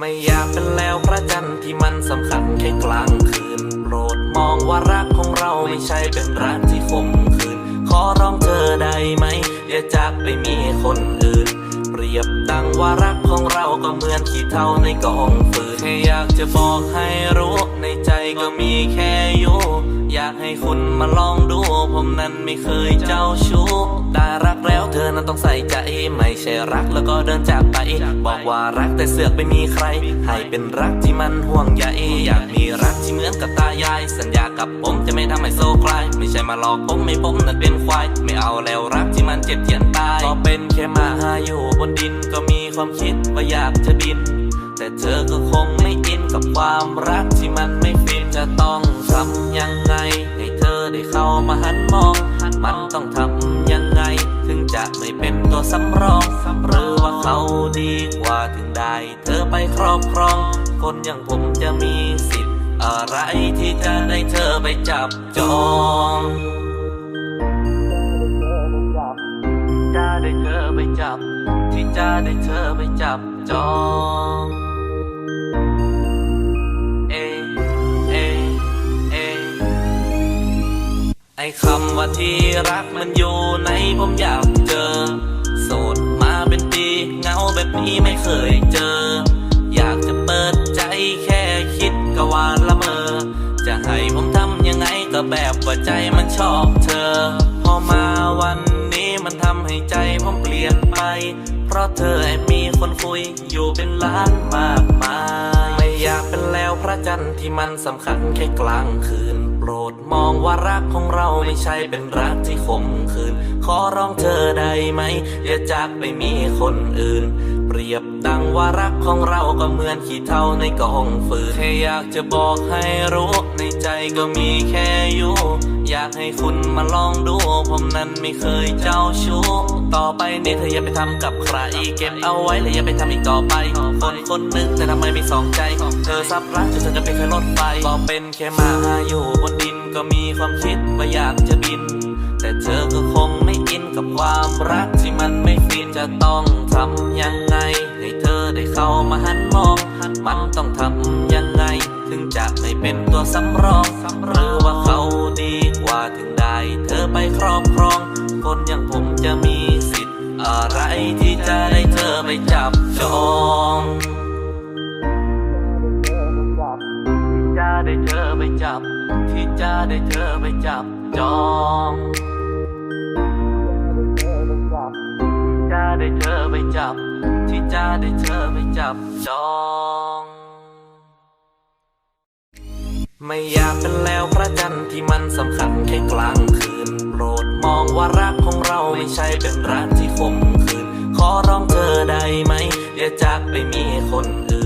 ไม่อยากเป็นแล้วพระจันทร์ที่มันสำคัญแค่กลางคืน โปรดมองว่ารักของเราไม่ใช่เป็นรักที่คมคืน ขอร้องเธอได้ไหม อย่าจากไปมีคนอื่น เปรียบดังว่ารักของเราก็เหมือนขี้เท่าในกองฟืนแค่อยากจะบอกให้รู้ ในใจก็มีแค่อยู่ อยากให้คุณมาลองดู ผมนั้นไม่เคยเจ้าชู้ได้รักแล้วเธอนั้นต้องใส่ใจ ไม่ใช่รักแล้วก็เดินจากไป บอกว่ารักแต่เสือกไม่มีใคร ให้เป็นรักที่มันห่วงใยอยากมีรักที่เหมือนกับตายาย สัญญากับผมจะไม่ทำให้โซคลาย ไม่ใช่มาหลอกผมไม่ผมนั้นเป็นควาย ไม่เอาแล้วรักที่มันเจ็บเจียนตายก็เป็นแค่หมาอยู่บนดินก็มีความคิดว่าอยากจะบิน แต่เธอก็คงไม่อินกับความรักที่มันไม่ฟินจะต้องทำยัง มาหันมอง มันต้องทำยังไง ถึงจะไม่เป็นตัวสำรองหรือว่าเขาดีกว่าถึงได้เธอไปครอบครอง คนอย่างผมจะมีสิทธิ์ อะไรที่จะได้เธอไปจับจองจะได้เธอไปจับ ที่จะได้เธอไปจับจอง คำว่าที่รักมันอยู่ในผมอยากเจอ โสดมาเป็นปีเงาแบบนี้ไม่เคยเจอ อยากจะเปิดใจแค่คิดก็วานละเมอ จะให้ผมทำยังไงก็แบบว่าใจมันชอบเธอ พอมาวันนี้มันทำให้ใจผมเปลี่ยนไป เพราะเธอแอบมีคนคุยอยู่เป็นล้านมากมาย ไม่อยากเป็นแล้วพระจันทร์ที่มันสำคัญแค่กลางคืน มองว่ารักของเราไม่ใช่เป็นรักที่คมขืนขอร้องเธอได้ไหม อย่าจากไปมีคนอื่น เปรียบดังว่ารักของเราก็เหมือนขี้เท่าในกองฟืนแค่อยากจะบอกให้รู้ ในใจก็มีแค่อยู่ อยากให้คุณมาลองดู ผมนั้นไม่เคยเจ้าชู้ ต่อไปนี้เธออย่าไปทำกับใครเก็บเอาไว้และอย่าไปทำอีกต่อไป คนคนนึงแต่ทำไมมีสองใจ เธอซับรักจนเธอจะเป็นแค่รถไฟก็เป็นแค่มาอยู่บนดินก็มีความคิดว่าอยากจะบิน แต่เธอก็คงไม่อินกับความรักที่มันไม่ฟินจะต้องทำยังไง ให้เธอได้เข้ามาหันมอง มันต้องทำยังไง ถึงจะไม่เป็นตัวสำรองหรือว่าเขาดีกว่าถึง เธอไปครอบครอง คนอย่างผมจะมีสิทธิ์ อะไรที่จะได้เธอไปจับจองที่จะได้เธอไปจับ ที่จะได้เธอไปจับจองที่จะได้เธอไปจับ ที่จะได้เธอไปจับจอง ไม่อยากเป็นแล้วพระจันทร์ที่มันสำคัญแค่กลางคืน โปรดมองว่ารักของเราไม่ใช่เป็นรักที่คมคืน ขอร้องเธอได้ไหม อย่าจากไปมีคนอื่น